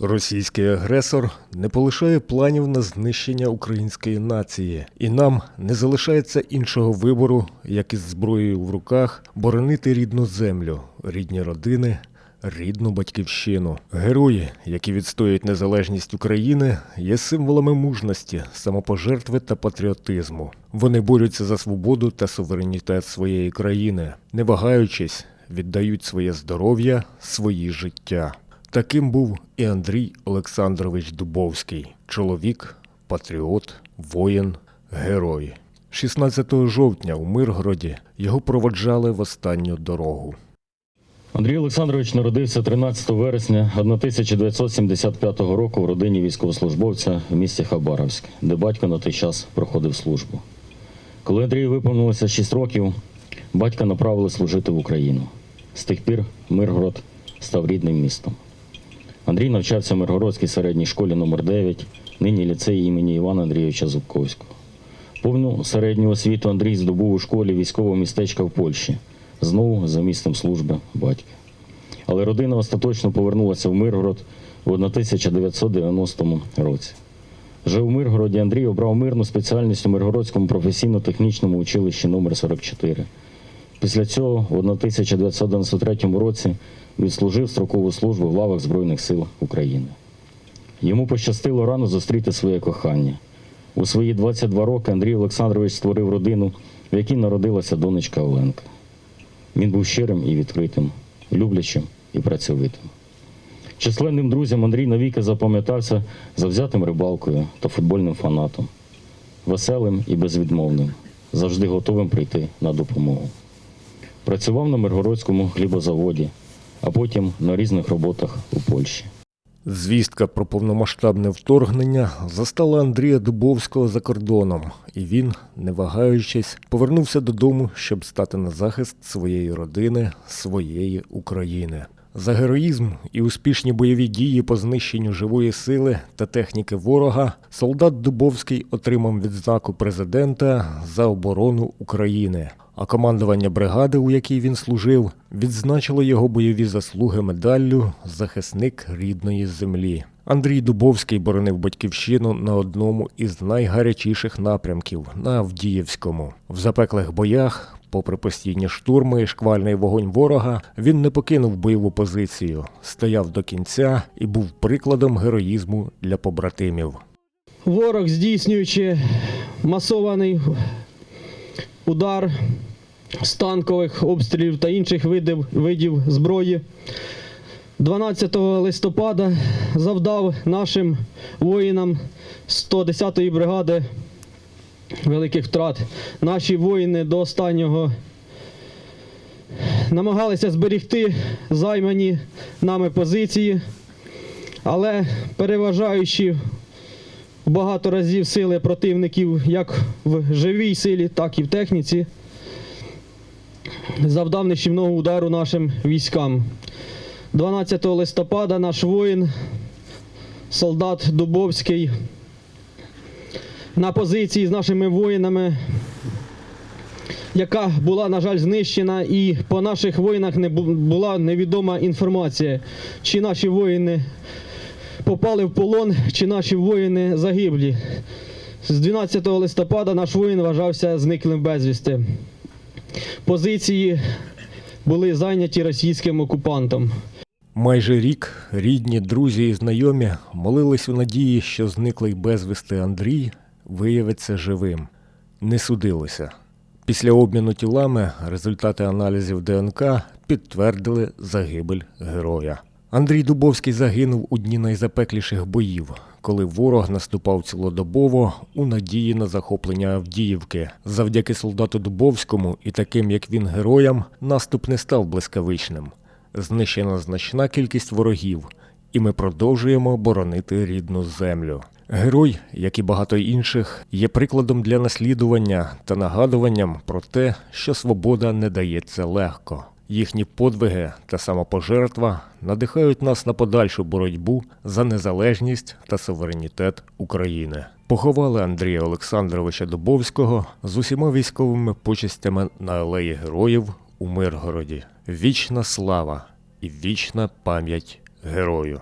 Російський агресор не полишає планів на знищення української нації, і нам не залишається іншого вибору, як із зброєю в руках боронити рідну землю, рідні родини, рідну батьківщину. Герої, які відстоюють незалежність України, є символами мужності, самопожертви та патріотизму. Вони борються за свободу та суверенітет своєї країни, не вагаючись, віддають своє здоров'я, свої життя. Таким був і Андрій Олександрович Дубовський, чоловік, патріот, воїн, герой. 16 жовтня у Миргороді його проводжали в останню дорогу. Андрій Олександрович народився 13 вересня 1975 року в родині військовослужбовця в місті Хабаровськ, де батько на той час проходив службу. Коли Андрію виповнилося 6 років, батька направили служити в Україну. З тих пір Миргород став рідним містом. Андрій навчався в Миргородській середній школі номер 9 нині ліцей імені Івана Андрійовича Зубковського. Повну середню освіту Андрій здобув у школі військового містечка в Польщі, знову за місцем служби батька. Але родина остаточно повернулася в Миргород в 1990 році. Вже у Миргороді Андрій обрав мирну спеціальність у Миргородському професійно-технічному училищі номер 44 Після цього в 1993 році відслужив строкову службу в лавах Збройних сил України. Йому пощастило рано зустріти своє кохання. У свої 22 роки Андрій Олександрович створив родину, в якій народилася донечка Оленка. Він був щирим і відкритим, люблячим і працьовитим. Численним друзям Андрій навіки запам'ятався завзятим рибалкою та футбольним фанатом, веселим і безвідмовним, завжди готовим прийти на допомогу. Працював на Миргородському хлібозаводі, а потім на різних роботах у Польщі. Звістка про повномасштабне вторгнення застала Андрія Дубовського за кордоном, і він, не вагаючись, повернувся додому, щоб стати на захист своєї родини, своєї України. За героїзм і успішні бойові дії по знищенню живої сили та техніки ворога солдат Дубовський отримав відзнаку президента за оборону України. А командування бригади, у якій він служив, відзначило його бойові заслуги медаллю Захисник рідної землі. Андрій Дубовський боронив батьківщину на одному із найгарячіших напрямків на Авдіївському. В запеклих боях, попри постійні штурми і шквальний вогонь ворога, він не покинув бойову позицію, стояв до кінця і був прикладом героїзму для побратимів. Ворог, здійснюючи масований удар з танкових обстрілів та інших видів, видів зброї, 12 листопада завдав нашим воїнам 110-ї бригади великих втрат. Наші воїни до останнього намагалися зберегти займані нами позиції, але переважаючи багато разів сили противників як в живій силі, так і в техніці, завдав нищівного удару нашим військам. 12 листопада наш воїн, солдат Дубовський, на позиції з нашими воїнами, яка була, на жаль, знищена, і по наших воїнах не була невідома інформація, чи наші воїни попали в полон, чи наші воїни загиблі. З 12 листопада наш воїн вважався зниклим безвісти. Позиції були зайняті російським окупантом. Майже рік рідні, друзі і знайомі молились у надії, що зниклий безвісти Андрій виявиться живим. Не судилося. Після обміну тілами результати аналізів ДНК підтвердили загибель героя. Андрій Дубовський загинув у дні найзапекліших боїв, коли ворог наступав цілодобово у надії на захоплення Авдіївки. Завдяки солдату Дубовському і таким, як він, героям, наступ не став блискавичним. Знищена значна кількість ворогів, і ми продовжуємо боронити рідну землю. Герой, як і багато інших, є прикладом для наслідування та нагадуванням про те, що свобода не дається легко. Їхні подвиги та самопожертва надихають нас на подальшу боротьбу за незалежність та суверенітет України. Поховали Андрія Олександровича Дубовського з усіма військовими почестями на алеї героїв у Миргороді. Вічна слава і вічна пам'ять герою.